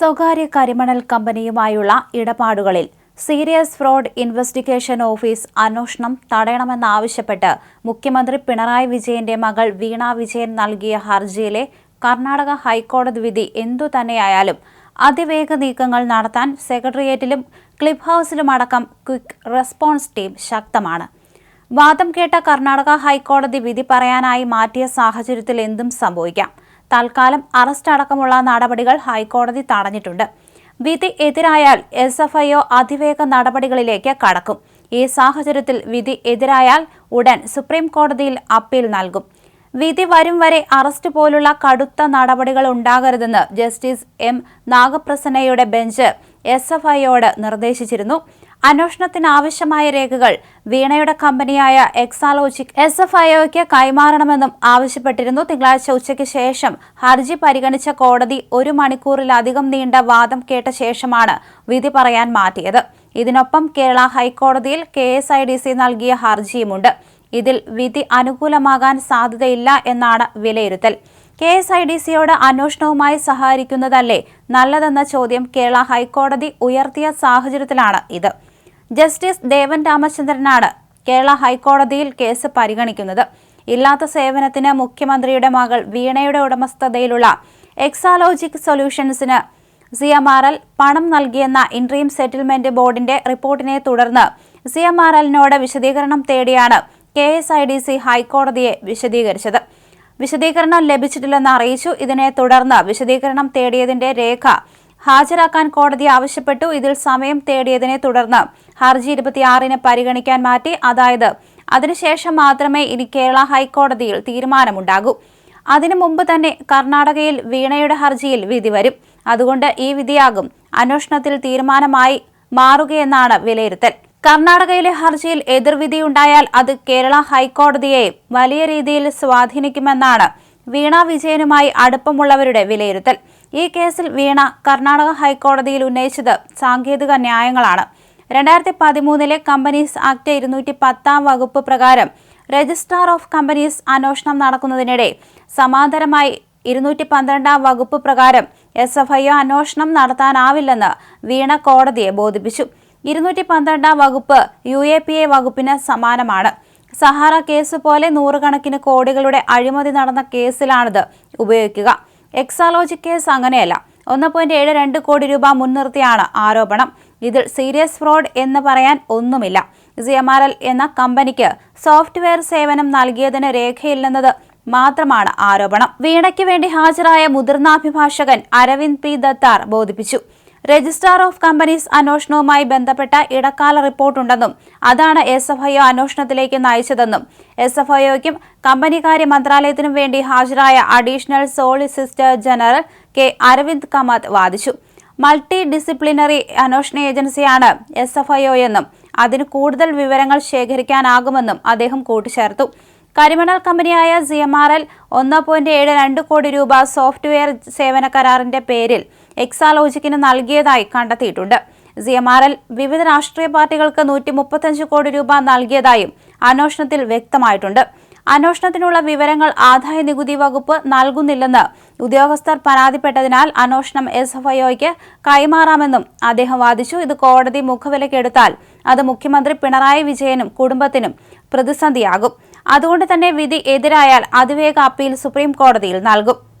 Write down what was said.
സ്വകാര്യ കരിമണൽ കമ്പനിയുമായുള്ള ഇടപാടുകളിൽ സീരിയസ് ഫ്രോഡ് ഇൻവെസ്റ്റിഗേഷൻ ഓഫീസ് അന്വേഷണം തടയണമെന്നാവശ്യപ്പെട്ട് മുഖ്യമന്ത്രി പിണറായി വിജയന്റെ മകൾ വീണ വിജയൻ നൽകിയ ഹർജിയിലെ കർണാടക ഹൈക്കോടതി വിധി എന്തു തന്നെയായാലും അതിവേഗ നീക്കങ്ങൾ നടത്താൻ സെക്രട്ടേറിയറ്റിലും ക്ലിബ് ഹൌസിലുമടക്കം ക്വിക്ക് റെസ്പോൺസ് ടീം ശക്തമാണ്. വാദം കേട്ട കർണാടക ഹൈക്കോടതി വിധി പറയാനായി മാറ്റിയ സാഹചര്യത്തിൽ എന്തും സംഭവിക്കാം. തൽക്കാലം അറസ്റ്റ് അടക്കമുള്ള നടപടികൾ ഹൈക്കോടതി തടഞ്ഞിട്ടുണ്ട്. വിധി എതിരായാൽ എസ് എഫ് ഐ ഒ അതിവേഗ നടപടികളിലേക്ക് കടക്കും. ഈ സാഹചര്യത്തിൽ വിധി എതിരായാൽ ഉടൻ സുപ്രീം കോടതിയിൽ അപ്പീൽ നൽകും. വിധി വരും വരെ അറസ്റ്റ് പോലുള്ള കടുത്ത നടപടികൾ ഉണ്ടാകരുതെന്ന് ജസ്റ്റിസ് എം നാഗപ്രസന്നയുടെ ബെഞ്ച് എസ് എഫ് ഐയോട് നിർദ്ദേശിച്ചിരുന്നു. അന്വേഷണത്തിന് ആവശ്യമായ രേഖകൾ വീണയുടെ കമ്പനിയായ എക്സാലോജിക് എസ് എഫ് ഐഒയ്ക്ക് കൈമാറണമെന്നും ആവശ്യപ്പെട്ടിരുന്നു. തിങ്കളാഴ്ച ഉച്ചയ്ക്ക് ശേഷം ഹർജി പരിഗണിച്ച കോടതി ഒരു മണിക്കൂറിലധികം നീണ്ട വാദം കേട്ട ശേഷമാണ് വിധി പറയാൻ മാറ്റിയത്. ഇതിനൊപ്പം കേരള ഹൈക്കോടതിയിൽ K S I D C നൽകിയ ഹർജിയുമുണ്ട്. ഇതിൽ വിധി അനുകൂലമാകാൻ സാധ്യതയില്ല എന്നാണ് വിലയിരുത്തൽ. കെ എസ് ഐ ഡി സിയോട് അന്വേഷണവുമായി സഹകരിക്കുന്നതല്ലേ നല്ലതെന്ന ചോദ്യം കേരള ഹൈക്കോടതി ഉയർത്തിയ സാഹചര്യത്തിലാണ് ഇത്. ജസ്റ്റിസ് ദേവൻ രാമചന്ദ്രനാണ് കേരള ഹൈക്കോടതിയിൽ കേസ് പരിഗണിക്കുന്നത്. ഇല്ലാത്ത സേവനത്തിന് മുഖ്യമന്ത്രിയുടെ മകൾ വീണയുടെ ഉടമസ്ഥതയിലുള്ള എക്സാലോജിക് സൊല്യൂഷൻസിന് സി എം ആർ എൽ പണം നൽകിയെന്ന ഇൻട്രീം സെറ്റിൽമെന്റ് ബോർഡിന്റെ റിപ്പോർട്ടിനെ തുടർന്ന് സി എം ആർ എല്ലിനോട് വിശദീകരണം തേടിയാണ് K S I D C ഹൈക്കോടതിയെ വിശദീകരിച്ചത്. വിശദീകരണം ലഭിച്ചിട്ടില്ലെന്ന് അറിയിച്ചു. ഇതിനെ തുടർന്ന് വിശദീകരണം തേടിയതിന്റെ രേഖ ഹാജരാക്കാൻ കോടതി ആവശ്യപ്പെട്ടു. ഇതിൽ സമയം തേടിയതിനെ തുടർന്ന് ഹർജി ഇരുപത്തിയാറിന് പരിഗണിക്കാൻ മാറ്റി. അതായത് അതിനുശേഷം മാത്രമേ ഇനി കേരള ഹൈക്കോടതിയിൽ തീരുമാനമുണ്ടാകൂ. അതിനു മുമ്പ് തന്നെ കർണാടകയിൽ വീണയുടെ ഹർജിയിൽ വിധി വരും. അതുകൊണ്ട് ഈ വിധിയാകും. അന്വേഷണത്തിൽ തീരുമാനമായി മാറുകയെന്നാണ് വിലയിരുത്തൽ. കർണാടകയിലെ ഹർജിയിൽ എതിർവിധിയുണ്ടായാൽ അത് കേരള ഹൈക്കോടതിയെ വലിയ രീതിയിൽ സ്വാധീനിക്കുമെന്നാണ് വീണ വിജയനുമായി അടുപ്പമുള്ളവരുടെ വിലയിരുത്തൽ. ഈ കേസിൽ വീണ കർണാടക ഹൈക്കോടതിയിൽ ഉന്നയിച്ചത് സാങ്കേതിക ന്യായങ്ങളാണ്. രണ്ടായിരത്തി പതിമൂന്നിലെ കമ്പനീസ് ആക്ട് ഇരുന്നൂറ്റി പത്താം വകുപ്പ് പ്രകാരം രജിസ്ട്രാർ ഓഫ് കമ്പനീസ് അന്വേഷണം നടക്കുന്നതിനിടെ സമാന്തരമായി ഇരുന്നൂറ്റി പന്ത്രണ്ടാം വകുപ്പ് പ്രകാരം എസ് എഫ് ഐ അന്വേഷണം നടത്താനാവില്ലെന്ന് വീണ കോടതിയെ ബോധിപ്പിച്ചു. ഇരുന്നൂറ്റി പന്ത്രണ്ടാം വകുപ്പ് യു എ പി എ വകുപ്പിന് സമാനമാണ്. സഹാറ കേസ് പോലെ നൂറുകണക്കിന് കോടികളുടെ അഴിമതി നടന്ന കേസിലാണിത്. ഉപയോഗിക്കുക. എക്സാലോജി കേസ് അങ്ങനെയല്ല. ഒന്ന് പോയിന്റ് ഏഴ് രണ്ട് കോടി രൂപ മുൻനിർത്തിയാണ് ആരോപണം. ഇതിൽ സീരിയസ് ഫ്രോഡ് എന്ന് പറയാൻ ഒന്നുമില്ല. സി എൽ എന്ന കമ്പനിക്ക് സോഫ്റ്റ്വെയർ സേവനം നൽകിയതിന് രേഖയില്ലെന്നത് മാത്രമാണ് ആരോപണം. വീണയ്ക്ക് വേണ്ടി ഹാജരായ മുതിർന്ന അഭിഭാഷകൻ അരവിന്ദ് പി ദത്താർ ബോധിപ്പിച്ചു. രജിസ്ട്രാർ ഓഫ് കമ്പനീസ് അന്വേഷണവുമായി ബന്ധപ്പെട്ട ഇടക്കാല റിപ്പോർട്ടുണ്ടെന്നും അതാണ് എസ് എഫ് ഐ ഒ അന്വേഷണത്തിലേക്ക് നയിച്ചതെന്നും എസ് എഫ് ഐ ഒക്കും കമ്പനികാര്യ മന്ത്രാലയത്തിനും വേണ്ടി ഹാജരായ additional solicitor general K Aravind Kamath വാദിച്ചു. മൾട്ടി ഡിസിപ്ലിനറി അന്വേഷണ ഏജൻസിയാണ് എസ് എഫ് ഐ ഒ എന്നും അതിന് കൂടുതൽ വിവരങ്ങൾ ശേഖരിക്കാനാകുമെന്നും അദ്ദേഹം കൂട്ടിച്ചേർത്തു. കരിമണൽ കമ്പനിയായ സി എം ആർ എൽ ഒന്ന് പോയിന്റ് ഏഴ് രണ്ട് കോടി രൂപ സോഫ്റ്റ്വെയർ സേവന കരാറിന്റെ പേരിൽ എക്സാലോജിക്കിന് നൽകിയതായി കണ്ടെത്തിയിട്ടുണ്ട്. സി എം ആർ എൽ വിവിധ രാഷ്ട്രീയ പാർട്ടികൾക്ക് നൂറ്റി മുപ്പത്തഞ്ച് കോടി രൂപ നൽകിയതായും അന്വേഷണത്തിൽ വ്യക്തമായിട്ടുണ്ട്. അന്വേഷണത്തിനുള്ള വിവരങ്ങൾ ആദായ നികുതി വകുപ്പ് നൽകുന്നില്ലെന്ന് ഉദ്യോഗസ്ഥർ പരാതിപ്പെട്ടതിനാൽ അന്വേഷണം എസ് എഫ് ഐഒയ്ക്ക് കൈമാറാമെന്നും അദ്ദേഹം വാദിച്ചു. ഇത് കോടതി മുഖവിലക്കെടുത്താൽ അത് മുഖ്യമന്ത്രി പിണറായി വിജയനും കുടുംബത്തിനും പ്രതിസന്ധിയാകും. അതുകൊണ്ട് തന്നെ വിധി എതിരായാൽ അതിവേഗ അപ്പീൽ സുപ്രീം കോടതിയിൽ നൽകും